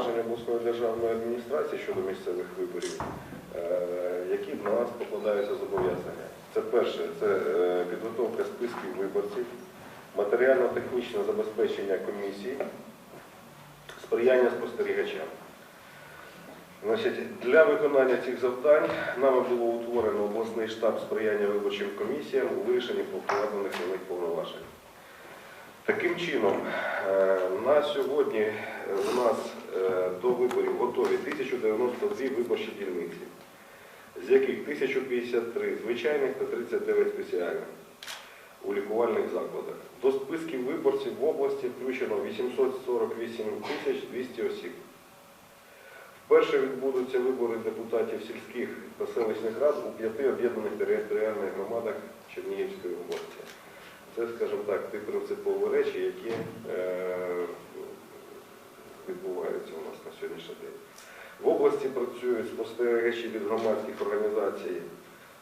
повноважень обласної державної адміністрації щодо місцевих виборів, е, які на нас покладаються зобов'язання. Це перше, це е, підготовка списків виборців, матеріально-технічне забезпечення комісії, сприяння спостерігачам. Для виконання цих завдань нами було утворено обласний штаб сприяння виборчим комісіям у вирішенні покладених на повноважень. Таким чином, е, на сьогодні е, у нас е, до виборів готові 1092 виборчі дільниці, з яких 1053 звичайних та 39 спеціальних у лікувальних закладах. До списків виборців в області включено 848 тисяч 200 осіб. Вперше відбудуться вибори депутатів сільських та селищних рад у п'яти об'єднаних територіальних громадах Чернігівської області. Це, скажімо так, ті принципові речі, які е, відбуваються у нас на сьогоднішній день. В області працюють спостерігачі від громадських організацій,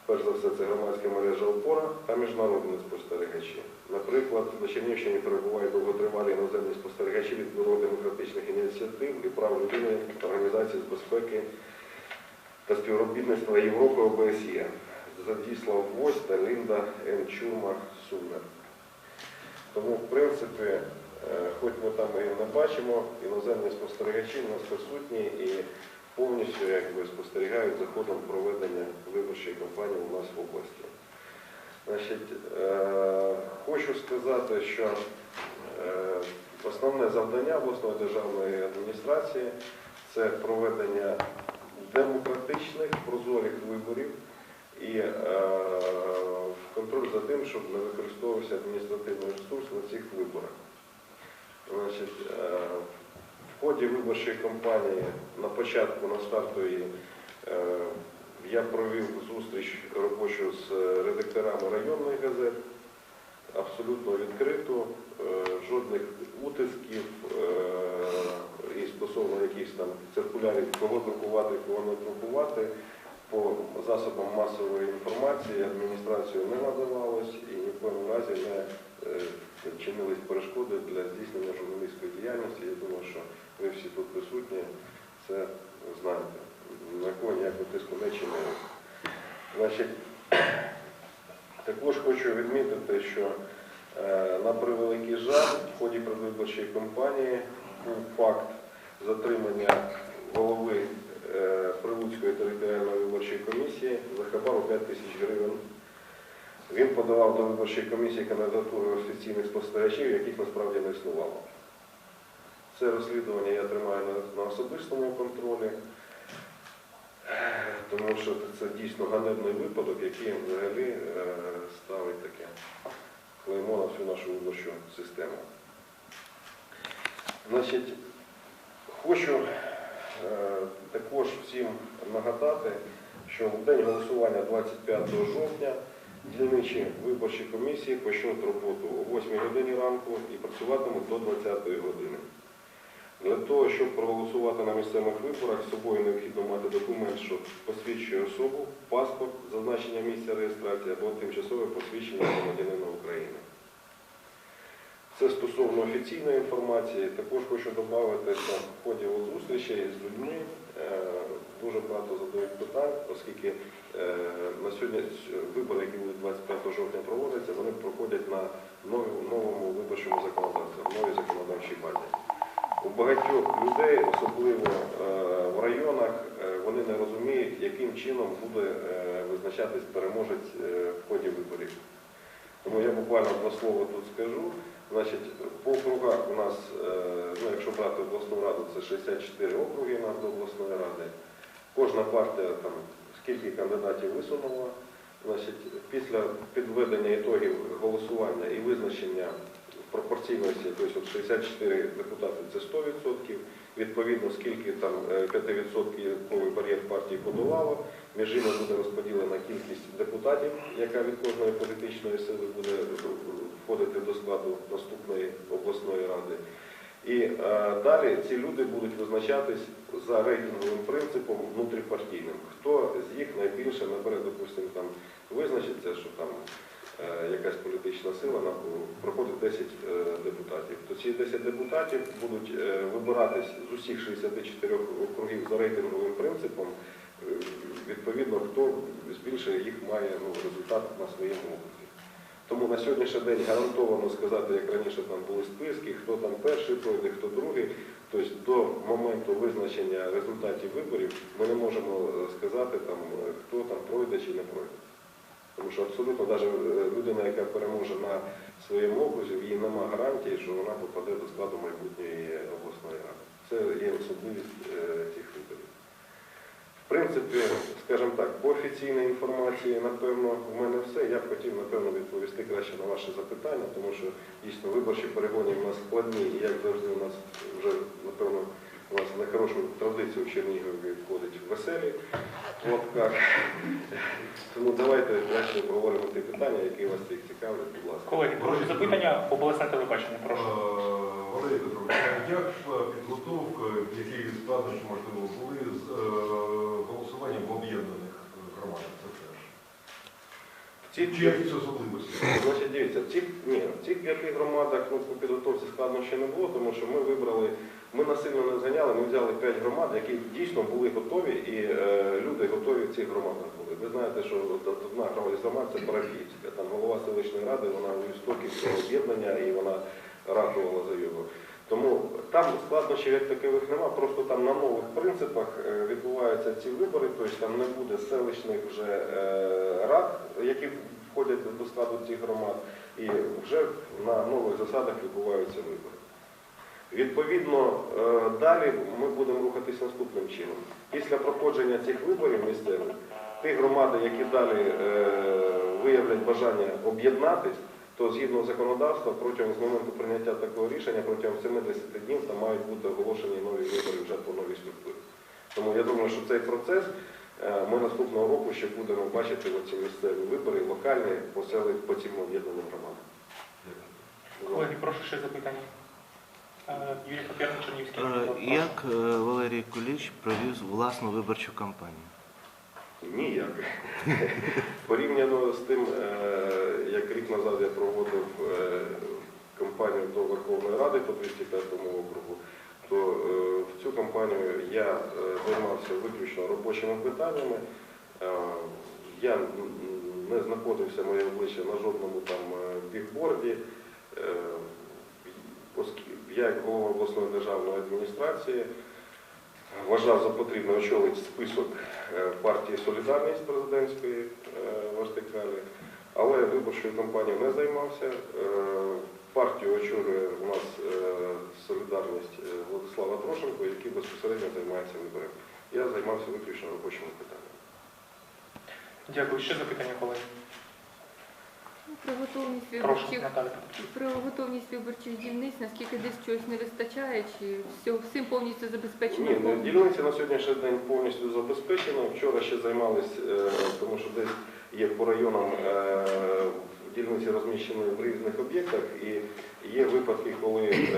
перш за все, це громадська мережа опора та міжнародні спостерігачі. Наприклад, на Чернігівщині перебувають довготривалі іноземні спостерігачі від бюро демократичних ініціатив і прав людини Організації з безпеки та співробітництва Європи ОБСЄ. Задіслав Гвоздь та Лінда. Чурма Сумер. Тому, в принципі, е, хоч ми там і не бачимо, іноземні спостерігачі у нас присутні і повністю якби, спостерігають за ходом проведення виборчої кампанії у нас в області. Значить, е, хочу сказати, що е, основне завдання обласної державної адміністрації це проведення демократичних, прозорих виборів і е, контроль за тим, щоб не використовувався адміністративний ресурс на цих виборах. Значить, е, в ході виборчої кампанії на початку, на старту е, я провів зустріч робочу з редакторами районних газет, абсолютно відкриту, е, жодних утисків і стосовно якихось там циркулярів, кого друкувати, кого не друкувати, по засобам масової інформації адміністрацію не надавалось і ні в коєму разі не е, чинились перешкоди для здійснення журналістської діяльності. Я думаю, що ви всі тут присутні це знаєте. На кого ніякого тиску не чинили. Також хочу відмітити, що е, на превеликий жаль, в ході предвиборчої кампанії був факт затримання голови е, Прилуцької територіальної виборчої комісії за хабару 5 тисяч гривень. Він подавав до виборчої комісії кандидатури офіційних спостерігачів, яких насправді не існувало. Це розслідування я тримаю на, особистому контролі, тому що це дійсно ганебний випадок, який взагалі е, ставить таке клеймо на всю нашу виборчу систему. Значить, хочу е, також всім нагадати, що в день голосування 25 жовтня дільничі виборчі комісії почнуть роботу о 8 годині ранку і працюватимуть до 20 години. Для того, щоб проголосувати на місцевих виборах, з собою необхідно мати документ, що посвідчує особу, паспорт, зазначення місця реєстрації або тимчасове посвідчення громадянина України. Це стосовно офіційної інформації. Також хочу додати, що в ході зустрічей з людьми е, дуже багато задають питань, оскільки е, на сьогодні вибори, які будуть 25 жовтня проводяться, вони проходять на новому, виборчому законодавстві, в новій законодавчій базі. У багатьох людей, особливо е, в районах, е, вони не розуміють, яким чином буде е, визначатись переможець е, в ході виборів. Тому я буквально два слова тут скажу. Значить, по округах у нас, е, ну, якщо брати обласну раду, це 64 округи у нас до обласної ради. Кожна партія там скільки кандидатів висунула. Значить, після підведення ітогів голосування і визначення пропорційності, тобто 64 депутати це 100%, відповідно, скільки там е, 5% бар'єр партії подолало, між ними буде розподілена кількість депутатів, яка від кожної політичної сили буде входити до складу наступної обласної ради. І е, далі ці люди будуть визначатись за рейтинговим принципом внутріпартійним. Хто з їх найбільше набере, допустимо, там визначиться, що там е, якась політична сила, проходить 10 е, депутатів. То ці 10 депутатів будуть е, вибиратись з усіх 64 округів за рейтинговим принципом, е, відповідно, хто збільше їх має ну, результат на своєму окрузі. Тому на сьогоднішній день гарантовано сказати, як раніше там були списки, хто там перший пройде, хто другий. Тобто до моменту визначення результатів виборів ми не можемо е, сказати, там, е, хто там пройде чи не пройде. Тому що абсолютно навіть людина, яка переможе на своєму окрузі, в її нема гарантії, що вона попаде до складу майбутньої обласної ради. Це є особливість е, виборів. В принципі, скажімо так, по офіційній інформації, напевно, в мене все. Я б хотів, напевно, відповісти краще на ваше запитання, тому що дійсно виборчі перегони у нас складні, і як завжди у нас вже, напевно, у нас на хорошу традицію в Чернігові входить веселі в лапках. Тому давайте краще обговоримо ті питання, які вас всіх цікавлять, будь ласка. Колеги, прошу запитання, обласне телебачення, прошу. Е, Валерій Петрович, як е, підготовка, які складнощі, можливо, були з е, голосуванням в об'єднаних е, громадах? Це теж. Ці якісь особливості? Значить, дивіться, в цих, ні, в цих п'яти громадах ну, по підготовці складно ще не було, тому що ми вибрали, ми насильно не зганяли, ми взяли п'ять громад, які дійсно були готові, і е, люди готові в цих громадах були. Ви знаєте, що одна громада з громад це Парафіївська, там голова селищної ради, вона у істоків цього об'єднання і вона ратувала за його. Тому там складнощів як такових нема, просто там на нових принципах е, відбуваються ці вибори, тобто там не буде селищних вже е, рад, які входять до складу цих громад, і вже на нових засадах відбуваються вибори. Відповідно, е, далі ми будемо рухатись наступним чином. Після проходження цих виборів місцевих, ті громади, які далі виявлять бажання об'єднатись, то згідно законодавства протягом з моменту прийняття такого рішення, протягом 70 днів там мають бути оголошені нові вибори вже по новій структурі. Тому я думаю, що цей процес е, ми наступного року ще будемо бачити оці місцеві вибори, локальні по сели по цим об'єднаним громадам. Колеги, прошу ще запитання. Е, Юрій Коперник, Чернівський. Е, Як Валерій Куліч провів власну виборчу кампанію? Ніяк. Порівняно з тим, е, як рік назад я проводив е, кампанію до Верховної Ради по 205 округу, то е, в цю кампанію я займався виключно робочими питаннями. Я не знаходився моє обличчя на жодному там бігборді. Я як голова обласної державної адміністрації вважав за потрібне очолити список е, партії Солідарність президентської е, вертикалі, але виборчою кампанією не займався. Е, Партію очолює у нас Солідарність Владислава Трошенко, який безпосередньо займається виборами. Я займався виключно робочими питаннями. Дякую. Ще запитання, колеги. Про готовність виборчих про готовність виборчих дільниць, наскільки десь чогось не вистачає, чи все, всім повністю забезпечено? Ні, ну, повністю? дільниці на сьогоднішній день повністю забезпечено. Вчора ще займались, е, тому що десь є по районам е, дільниці розміщені в різних об'єктах, і є випадки, коли е,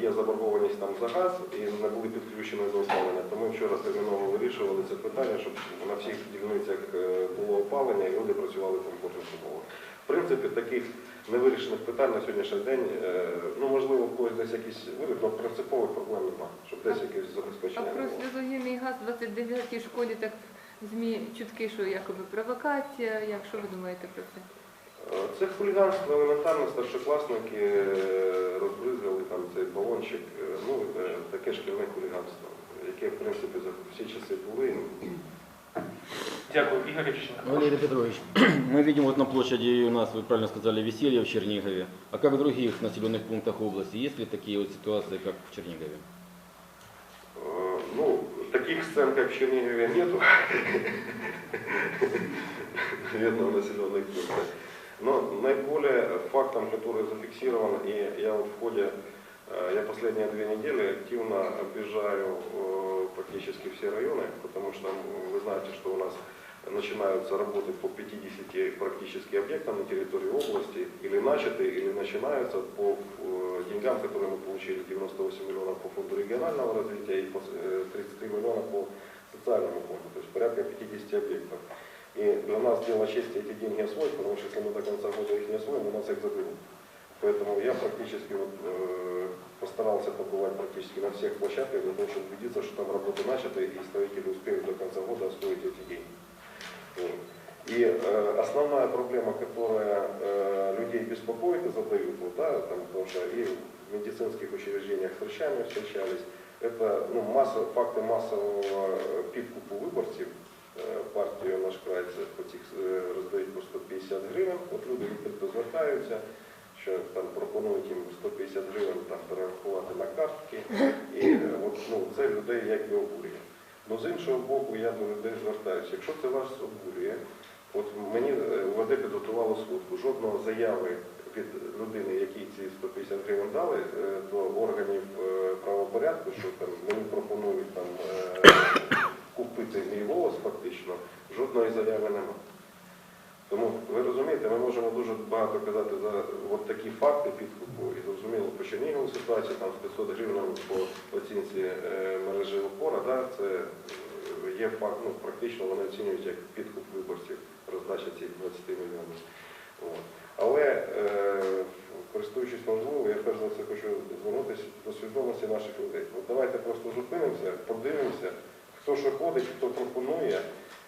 є заборгованість там за газ і не були підключені до опалення. Тому вчора терміново вирішували це питання, щоб на всіх дільницях було опалення і люди працювали в комфортних умовах. В принципі, таких невирішених питань на сьогоднішній день, е, ну можливо, в когось десь якісь виник, але принципових проблем немає, щоб десь якесь А забезпечення про було. сльозогінний газ в 29-й школі так ЗМІ чутки, що якоби провокація. Як що ви думаєте про це? Е, Це хуліганство елементарно, старшокласники е, розбризгали там цей балончик, ну таке шкільне хуліганство, яке в принципі за всі часи були. Дякую. Ігор Яченко. Валерий Петрович, мы видим вот на площади у нас, вы правильно сказали, веселье в Чернигове. А как в других населенных пунктах области? Есть ли такие вот ситуации, как в Чернигове? Э, Ну, таких сцен, как в Чернигове, нету. Наверное, в населенных пунктах. Но наиболее фактом, который зафиксирован, и я вот в ходе, э, я последние две недели активно объезжаю э, практически все районы, потому что м, вы знаете, что у нас начинаются работы по 50 практически объектам на территории области, или начаты, или начинаются по э, деньгам, которые мы получили, 98 миллионов по фонду регионального развития и по, э, 33 миллиона по социальному фонду, то есть порядка 50 объектов. И для нас дело чести эти деньги освоить, потому что если мы до конца года их не освоим, у нас их заберут. Поэтому я практически вот, э, постарался побывать практически на всех площадках для того, чтобы убедиться, что там работы начаты и строители успеют до конца года освоить эти деньги. Вот. И э, основная проблема, которая э, людей беспокоит и задают, вот, да, там, потому что и в медицинских учреждениях с врачами встречались, это ну, масса, факти массового е, підкупу виборців е, партію наш край, це по цих е, роздають по 150 гривень. От люди відкрито звертаються, що там пропонують їм 150 гривень там перерахувати на картки. І е, от, ну, це людей як і обурює. Ну, з іншого боку, я до людей звертаюся. Якщо це вас обурює, от мені е, УВД підготувало сводку. Жодного заяви від людини, якій ці 150 гривень дали, е, до органів е, правопорядку, що там мені пропонують там купити мій голос фактично, жодної заяви немає. Тому ви розумієте, ми можемо дуже багато казати за от такі факти підкупу. І зрозуміло, по Чернігову ситуацію там з 500 гривень по оцінці е, мережі опора, да, це е, є факт, ну, практично вони оцінюють як підкуп виборців, роздача цих 20 мільйонів. От. Але е, користуючись можливо, я перш за все хочу звернутися до свідомості наших людей. От давайте просто зупинимося, подивимося, хто що ходить, хто пропонує.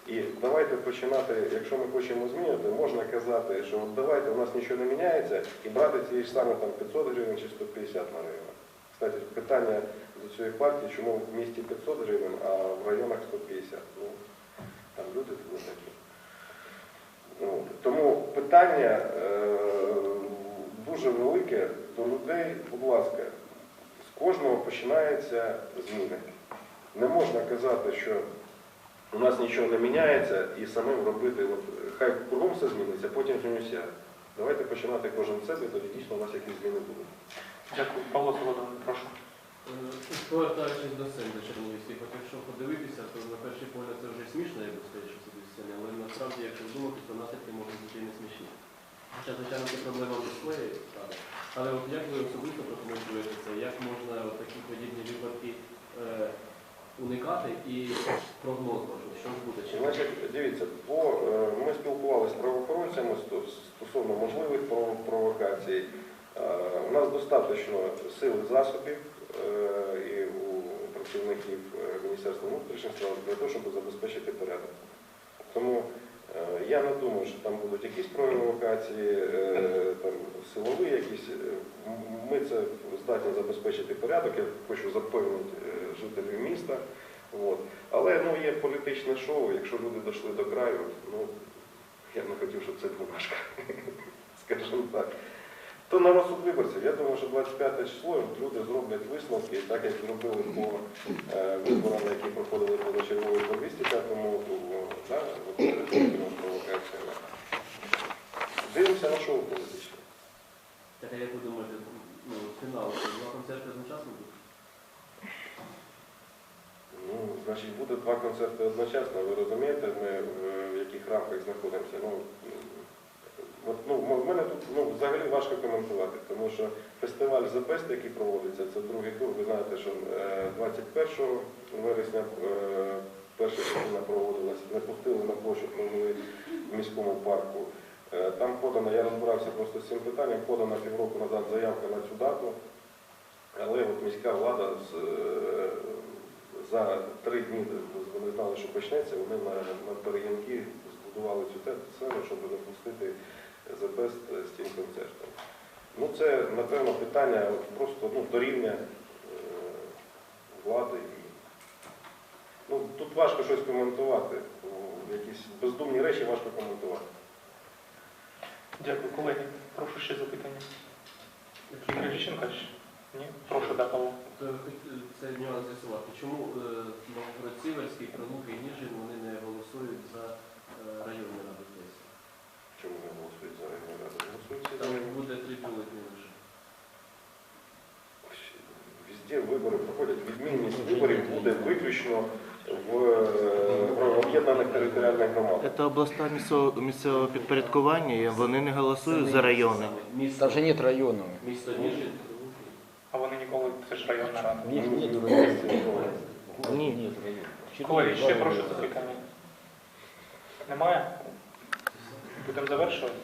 І давайте починати, якщо ми хочемо змінювати, можна казати, що от давайте у нас нічого не міняється і брати ці ж саме там 500 гривень чи 150 на районах. Кстати, питання до цієї партії, чому в місті 500 гривень, а в районах 150. Ну, там люди не такі. Ну, тому питання е, дуже велике до людей, будь ласка, з кожного починаються зміни. Не можна казати, що у нас нічого не міняється і самим робити, от, хай кругом все зміниться, потім змінюся. Давайте починати кожен з себе, тоді дійсно у нас якісь зміни будуть. Дякую. Павло Солодовин, прошу. Е, Повертаючись до сцени до Чернігівських, от якщо подивитися, то на перший погляд це вже смішно, як би сказати, що це дві сцени, але насправді, якщо вдуматися, то наслідки можуть бути і не смішні. Хоча, звичайно, це проблема дисплеї, але от як ви особисто прокоментуєте це, як можна от такі подібні випадки е, уникати і прогноз ваш, от що буде? Чи Значить, дивіться, по, е, ми спілкувалися з правоохоронцями стосовно можливих провокацій. Е, У нас достатньо сил і засобів е, і у працівників Міністерства внутрішніх справ для того, щоб забезпечити порядок. Тому я не думаю, що там будуть якісь провокації, там, силові якісь. Ми це здатні забезпечити порядок. Я хочу запевнити жителів міста. От. Але ну, є політичне шоу, якщо люди дійшли до краю, ну, я не хотів, щоб це бумажка, скажімо так. То на розсуд виборців, я думаю, що 25 число люди зроблять висновки, так як зробили по е, виборам, які проходили позачергові по 205-му округу, да, от, е, з цими провокаціями. Дивимося на шоу політичне. Так, а як ви думаєте, ну, фінал, це два концерти одночасно будуть? Ну, значить, буде два концерти одночасно, ви розумієте, ми е, в яких рамках знаходимося. Ну, от, ну, в мене тут ну, взагалі важко коментувати, тому що фестиваль Best, який проводиться, це другий тур. Ви знаєте, що е, 21 вересня е, перша частина проводилася, не пустили на площу, провели в міському парку. Е, Там подано, я розбирався просто з цим питанням, подана півроку назад заявка на цю дату, але от міська влада з, е, за три дні вони знали, що почнеться, вони на, на перегінки збудували цю сцену, щоб The Best з цим концертом. Ну це, напевно, питання просто ну, до рівня е, влади. Ну, тут важко щось коментувати. Якісь бездумні речі важко коментувати. Дякую, колеги. Прошу ще запитання. Ігор Ліщенко? Ні? Прошу, да, Павло. То я хотів це нюанс з'ясувати. Чому е, Новгород-Сіверський, Прилуки і Ніжин вони не голосують за е, районні ради сесії? Чому не голосують за районну раду? Голосують Там буде три бюлетні лише. Везде вибори проходять. Відмінність виборів буде виключно в е, об'єднаних територіальних громадах. Це обласна місцевого, місцевого підпорядкування, і вони не голосують за райони. Там же нет районов. місто Ніжин, Прилуки. А вони ніколи, це Ні. Ні. Нет районов. Колеги, ще прошу запитання. Немає? Будемо завершувати.